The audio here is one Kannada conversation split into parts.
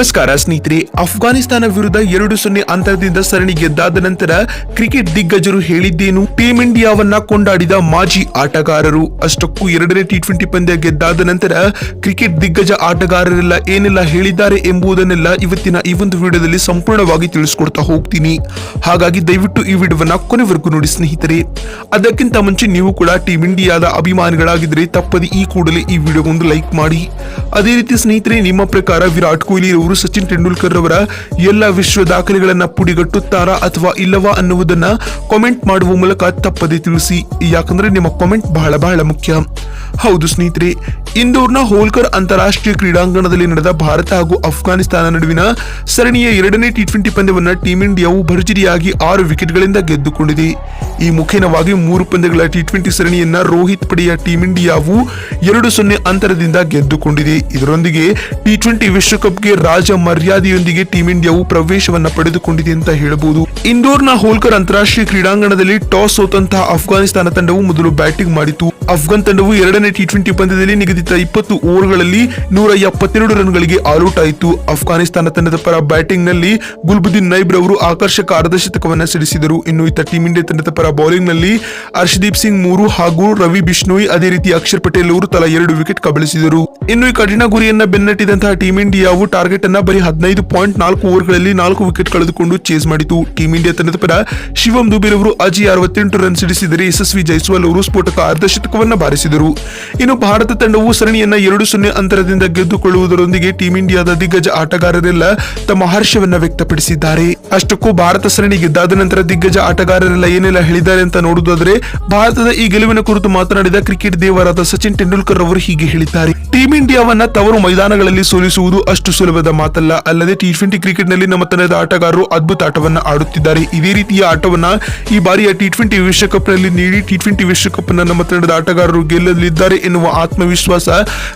ನಮಸ್ಕಾರ ಸ್ನೇಹಿತರೆ, ಅಫ್ಘಾನಿಸ್ತಾನ ವಿರುದ್ಧ ಎರಡು ಸೊನ್ನೆ ಅಂತರದಿಂದ ಸರಣಿ ಗೆದ್ದಾದ ನಂತರ ಕ್ರಿಕೆಟ್ ದಿಗ್ಗಜರು ಹೇಳಿದ್ದೇನು? ಟೀಂ ಇಂಡಿಯಾವನ್ನ ಕೊಂಡಾಡಿದ ಮಾಜಿ ಆಟಗಾರರು. ಅಷ್ಟಕ್ಕೂ ಎರಡನೇ ಟಿ ಟ್ವೆಂಟಿ ಪಂದ್ಯ ಗೆದ್ದಾದ ನಂತರ ಕ್ರಿಕೆಟ್ ದಿಗ್ಗಜ ಆಟಗಾರರೆಲ್ಲ ಏನೆಲ್ಲ ಹೇಳಿದ್ದಾರೆ ಎಂಬುದನ್ನೆಲ್ಲ ಇವತ್ತಿನ ಈ ಒಂದು ವಿಡಿಯೋದಲ್ಲಿ ಸಂಪೂರ್ಣವಾಗಿ ತಿಳಿಸ್ಕೊಡ್ತಾ ಹೋಗ್ತೀನಿ. ಹಾಗಾಗಿ ದಯವಿಟ್ಟು ಈ ವಿಡಿಯೋವನ್ನ ಕೊನೆವರೆಗೂ ನೋಡಿ ಸ್ನೇಹಿತರೆ. ಅದಕ್ಕಿಂತ ಮುಂಚೆ ನೀವು ಕೂಡ ಟೀಂ ಇಂಡಿಯಾದ ಅಭಿಮಾನಿಗಳಾಗಿದ್ರೆ ತಪ್ಪದೆ ಈ ಕೂಡಲೇ ಈ ವಿಡಿಯೋಗೊಂದು ಲೈಕ್ ಮಾಡಿ. ಅದೇ ರೀತಿ ಸ್ನೇಹಿತರೆ, ನಿಮ್ಮ ಪ್ರಕಾರ ವಿರಾಟ್ ಕೊಹ್ಲಿ ಸಚಿನ್ ತೆಂಡೂಲ್ಕರ್ ಅವರ ಎಲ್ಲ ವಿಶ್ವ ದಾಖಲೆಗಳನ್ನ ಪುಡಿಗಟ್ಟುತ್ತಾರಾ ಅಥವಾ ಇಲ್ಲವಾ ಅನ್ನುವುದನ್ನ ಕಾಮೆಂಟ್ ಮಾಡುವ ಮೂಲಕ ತಪ್ಪದೆ ತಿಳಿಸಿ. ಯಾಕಂದ್ರೆ ನಿಮ್ಮ ಕಾಮೆಂಟ್ ಬಹಳ ಬಹಳ ಮುಖ್ಯ. ಹೌದು ಸ್ನೇಹಿತರೆ ಇಂದೋರ್ನ ಹೋಲ್ಕರ್ ಅಂತಾರಾಷ್ಟ್ರೀಯ ಕ್ರೀಡಾಂಗಣದಲ್ಲಿ ನಡೆದ ಭಾರತ ಹಾಗೂ ಅಫ್ಘಾನಿಸ್ತಾನ ನಡುವಿನ ಸರಣಿಯ ಎರಡನೇ ಟಿ ಟ್ವೆಂಟಿ ಪಂದ್ಯವನ್ನು ಟೀಂ ಇಂಡಿಯಾವು ಭರ್ಜರಿಯಾಗಿ ಆರು ವಿಕೆಟ್ಗಳಿಂದ ಗೆದ್ದುಕೊಂಡಿದೆ. ಈ ಮುಖೇನವಾಗಿ ಮೂರು ಪಂದ್ಯಗಳ ಟಿ ಟ್ವೆಂಟಿ ಸರಣಿಯನ್ನ ರೋಹಿತ್ ಪಡೆಯ ಟೀಂ ಇಂಡಿಯಾವು ಎರಡು ಸೊನ್ನೆ ಅಂತರದಿಂದ ಗೆದ್ದುಕೊಂಡಿದೆ. ಇದರೊಂದಿಗೆ ಟಿ ಟ್ವೆಂಟಿ ವಿಶ್ವಕಪ್ಗೆ ರಾಜ ಮರ್ಯಾದೆಯೊಂದಿಗೆ ಟೀಂ ಇಂಡಿಯಾವು ಪ್ರವೇಶವನ್ನ ಪಡೆದುಕೊಂಡಿದೆ ಅಂತ ಹೇಳಬಹುದು. ಇಂದೋರ್ನ ಹೋಲ್ಕರ್ ಅಂತಾರಾಷ್ಟ್ರೀಯ ಕ್ರೀಡಾಂಗಣದಲ್ಲಿ ಟಾಸ್ ಸೋತಂತಹ ಅಫ್ಘಾನಿಸ್ತಾನ ತಂಡವು ಮೊದಲು ಬ್ಯಾಟಿಂಗ್ ಮಾಡಿತು. ಅಫ್ಘಾನ್ ತಂಡವು ಎರಡನೇ ಟಿ ಟ್ವೆಂಟಿ ಪಂದ್ಯದಲ್ಲಿ ನಿಗದಿತ ಇಪ್ಪತ್ತು ಓವರ್ಗಳಲ್ಲಿ ನೂರ ಎಪ್ಪತ್ತೆರಡು ರನ್ಗಳಿಗೆ ಆಲ್ಔಟ್ ಆಯಿತು ಅಫ್ಘಾನಿಸ್ತಾನ ತಂಡದ ಪರ ಬ್ಯಾಟಿಂಗ್ನಲ್ಲಿ ಗುಲ್ಬುದ್ದೀನ್ ನೈಬ್ ರವರು ಆಕರ್ಷಕ ಅರ್ಧಶತಕವನ್ನು ಸಿಡಿಸಿದರು. ಇನ್ನು ಇತ್ತ ಟೀಮ್ ಇಂಡಿಯಾ ತಂಡದ ಪರ ಬೌಲಿಂಗ್ನಲ್ಲಿ ಹರ್ಷದೀಪ್ ಸಿಂಗ್ ಮೂರು ಹಾಗೂ ರವಿ ಬಿಷ್ಣೋಯ್ ಅದೇ ರೀತಿ ಅಕ್ಷರ್ ಪಟೇಲ್ ಅವರು ತಲಾ ಎರಡು ವಿಕೆಟ್ ಕಬಳಿಸಿದರು. ಇನ್ನು ಈ ಕಠಿಣ ಗುರಿಯನ್ನ ಬೆನ್ನಟ್ಟಿದಂತಹ ಟೀಂ ಇಂಡಿಯಾವು ಟಾರ್ಗೆಟ್ ಅನ್ನ ಬರೀ ಹದಿನೈದು ಪಾಯಿಂಟ್ ನಾಲ್ಕು ಓವರ್ಗಳಲ್ಲಿ ನಾಲ್ಕು ವಿಕೆಟ್ ಕಳೆದುಕೊಂಡು ಚೇಸ್ ಮಾಡಿತು. ಟೀಂ ಇಂಡಿಯಾ ತಂಡದ ಪರ ಶಿವಂ ದುಬೆ ಅವರು ಅಜಿ ಅರವತ್ತೆಂಟು ರನ್ ಸಿಡಿಸಿದರೆ ಯಶಸ್ವಿ ಜೈಸ್ವಾಲ್ ಅವರು ಸ್ಫೋಟಕ ಅರ್ಧಶತಕವನ್ನ ಬಾರಿಸಿದರು. ಇನ್ನು ಭಾರತ ತಂಡವು ಸರಣಿಯನ್ನ ಎರಡು ಸೊನ್ನೆ ಅಂತರದಿಂದ ಗೆದ್ದುಕೊಳ್ಳುವುದರೊಂದಿಗೆ ಟೀಂ ಇಂಡಿಯಾದ ದಿಗ್ಗಜ ಆಟಗಾರರೆಲ್ಲ ತಮ್ಮ ಹರ್ಷವನ್ನ ವ್ಯಕ್ತಪಡಿಸಿದ್ದಾರೆ. ಅಷ್ಟಕ್ಕೂ ಭಾರತ ಸರಣಿ ಗೆದ್ದಾದ ನಂತರ ದಿಗ್ಗಜ ಆಟಗಾರರೆಲ್ಲ ಏನೆಲ್ಲ ಹೇಳಿದ್ದಾರೆ ಅಂತ ನೋಡುವುದಾದ್ರೆ, ಭಾರತದ ಈ ಗೆಲುವಿನ ಕುರಿತು ಮಾತನಾಡಿದ ಕ್ರಿಕೆಟ್ ದೇವರಾದ ಸಚಿನ್ ತೆಂಡೂಲ್ಕರ್ ಅವರು ಹೀಗೆ ಹೇಳಿದ್ದಾರೆ. ಟೀಂ ಇಂಡಿಯಾವನ್ನ ತವರು ಮೈದಾನಗಳಲ್ಲಿ ಸೋಲಿಸುವುದು ಅಷ್ಟು ಸುಲಭದ ಮಾತಲ್ಲ, ಅಲ್ಲದೆ ಟಿ ಟ್ವೆಂಟಿ ಕ್ರಿಕೆಟ್ನಲ್ಲಿ ನಮ್ಮ ತಂಡದ ಆಟಗಾರರು ಅದ್ಭುತ ಆಟವನ್ನ ಆಡುತ್ತಿದ್ದಾರೆ. ಇದೇ ರೀತಿಯ ಆಟವನ್ನ ಈ ಬಾರಿಯ ಟಿ ಟ್ವೆಂಟಿ ವಿಶ್ವಕಪ್ನಲ್ಲಿ ನೀಡಿ ಟಿ ಟ್ವೆಂಟಿ ವಿಶ್ವಕಪ್ ನಮ್ಮ ತಂಡದ ಆಟಗಾರರು ಗೆಲ್ಲಲಿದ್ದಾರೆ ಎನ್ನುವ ಆತ್ಮವಿಶ್ವಾಸ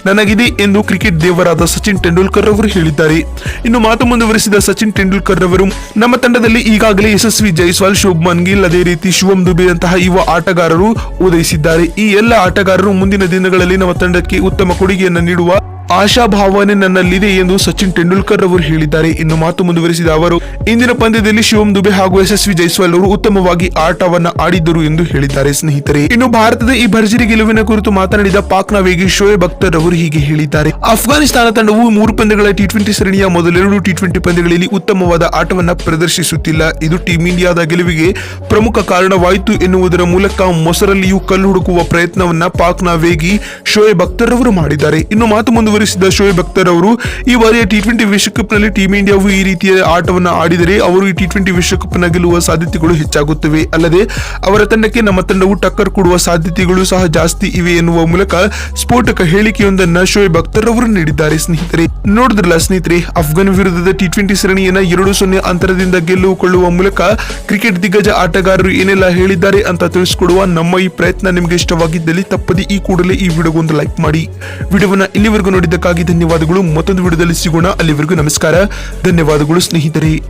ನನಗಿದೆ ಎಂದು ಕ್ರಿಕೆಟ್ ದೇವರಾದ ಸಚಿನ್ ತೆಂಡೂಲ್ಕರ್ ಅವರು ಹೇಳಿದ್ದಾರೆ. ಇನ್ನು ಮಾತು ಮುಂದುವರಿಸಿದ ಸಚಿನ್ ತೆಂಡೂಲ್ಕರ್ ಅವರು ನಮ್ಮ ತಂಡದಲ್ಲಿ ಈಗಾಗಲೇ ಯಶಸ್ವಿ ಜೈಸ್ವಾಲ್, ಶುಭ್ಮನ್ ಗಿಲ್, ಅದೇ ರೀತಿ ಶಿವಂ ದುಬೆ ಅಂತಹ ಯುವ ಆಟಗಾರರು ಉದಯಿಸಿದ್ದಾರೆ. ಈ ಎಲ್ಲ ಆಟಗಾರರು ಮುಂದಿನ ದಿನಗಳಲ್ಲಿ ನಮ್ಮ ತಂಡಕ್ಕೆ ಉತ್ತಮ ಕೊಡುಗೆಯನ್ನು ನೀಡುವ ಆಶಾಭಾವನೆ ನನ್ನಲ್ಲಿದೆ ಎಂದು ಸಚಿನ್ ತೆಂಡೂಲ್ಕರ್ ಅವರು ಹೇಳಿದ್ದಾರೆ. ಇನ್ನು ಮಾತು ಮುಂದುವರಿಸಿದ ಅವರು, ಇಂದಿನ ಪಂದ್ಯದಲ್ಲಿ ಶಿವಂ ದುಬೆ ಹಾಗೂ ಯಶಸ್ವಿ ಜೈಸ್ವಾಲ್ ಅವರು ಉತ್ತಮವಾಗಿ ಆಟವನ್ನ ಆಡಿದ್ದರು ಎಂದು ಹೇಳಿದ್ದಾರೆ. ಸ್ನೇಹಿತರೆ, ಇನ್ನು ಭಾರತದ ಈ ಭರ್ಜರಿ ಗೆಲುವಿನ ಕುರಿತು ಮಾತನಾಡಿದ ಪಾಕ್ನ ವೇಗಿ ಶೋಯಬ್ ಅಖ್ತರ್ ಅವರು ಹೀಗೆ ಹೇಳಿದ್ದಾರೆ. ಅಫ್ಘಾನಿಸ್ತಾನ ತಂಡವು ಮೂರು ಪಂದ್ಯಗಳ ಟಿ ಟ್ವೆಂಟಿ ಸರಣಿಯ ಮೊದಲೆರಡು ಟಿ ಟ್ವೆಂಟಿ ಪಂದ್ಯಗಳಲ್ಲಿ ಉತ್ತಮವಾದ ಆಟವನ್ನ ಪ್ರದರ್ಶಿಸುತ್ತಿಲ್ಲ. ಇದು ಟೀಂ ಇಂಡಿಯಾದ ಗೆಲುವಿಗೆ ಪ್ರಮುಖ ಕಾರಣವಾಯಿತು ಎನ್ನುವುದರ ಮೂಲಕ ಮೊಸರಲ್ಲಿಯೂ ಕಲ್ಲು ಹುಡುಕುವ ಪ್ರಯತ್ನವನ್ನ ಪಾಕ್ನ ವೇಗಿ ಶೋಯಬ್ ಅಖ್ತರ್ ಅವರು ಮಾಡಿದ್ದಾರೆ. ಇನ್ನು ಮಾತು ಮುಂದುವರಿಸಿದ ಶೋಯಬ್ ಅಖ್ತರ್ ಅವರು, ಈ ಬಾರಿಯ ಟಿ ಟ್ವೆಂಟಿ ವಿಶ್ವಕಪ್ನಲ್ಲಿ ಟೀಮ್ ಇಂಡಿಯಾವು ಈ ರೀತಿಯ ಆಟವನ್ನು ಆಡಿದರೆ ಅವರು ಈ ಟಿ ಟ್ವೆಂಟಿ ನ ಗೆಲ್ಲುವ ಸಾಧ್ಯತೆಗಳು ಹೆಚ್ಚಾಗುತ್ತವೆ. ಅಲ್ಲದೆ, ಅವರ ತಂಡಕ್ಕೆ ನಮ್ಮ ತಂಡವು ಟಕ್ಕರ್ ಕೊಡುವ ಸಾಧ್ಯತೆಗಳು ಸಹ ಜಾಸ್ತಿ ಇವೆ ಎನ್ನುವ ಮೂಲಕ ಸ್ಫೋಟಕ ಹೇಳಿಕೆಯೊಂದನ್ನ ಶೋಯಬ್ ಅಖ್ತರ್ ಅವರು ನೀಡಿದ್ದಾರೆ ಸ್ನೇಹಿತರೆ. ನೋಡಿದ್ರಲ್ಲ ಸ್ನೇಹಿತರೆ, ಅಫ್ಘಾನ್ ವಿರುದ್ಧದ ಟಿ ಟ್ವೆಂಟಿ ಸರಣಿಯನ್ನ ಎರಡು ಸೊನ್ನೆ ಅಂತರದಿಂದ ಗೆಲ್ಲುವ ಮೂಲಕ ಕ್ರಿಕೆಟ್ ದಿಗ್ಗಜ ಆಟಗಾರರು ಏನೆಲ್ಲ ಹೇಳಿದ್ದಾರೆ ಅಂತ ತಿಳಿಸಿಕೊಡುವ ನಮ್ಮ ಈ ಪ್ರಯತ್ನ ನಿಮಗೆ ಇಷ್ಟವಾಗಿದ್ದಲ್ಲಿ ತಪ್ಪದೆ ಈ ಕೂಡಲೇ ಈ ವಿಡಿಯೋಗೊಂದು ಲೈಕ್ ಮಾಡಿ. ವಿಡಿಯೋವನ್ನ ಇಲ್ಲಿವರೆಗೂ ನೋಡಿದ್ದಕ್ಕಾಗಿ ಧನ್ಯವಾದಗಳು. ಮತ್ತೊಂದು ವಿಡಿಯೋದಲ್ಲಿ ಸಿಗೋಣ. ಅಲ್ಲಿವರೆಗೂ ನಮಸ್ಕಾರ. ಧನ್ಯವಾದಗಳು ಸ್ನೇಹಿತರೆ.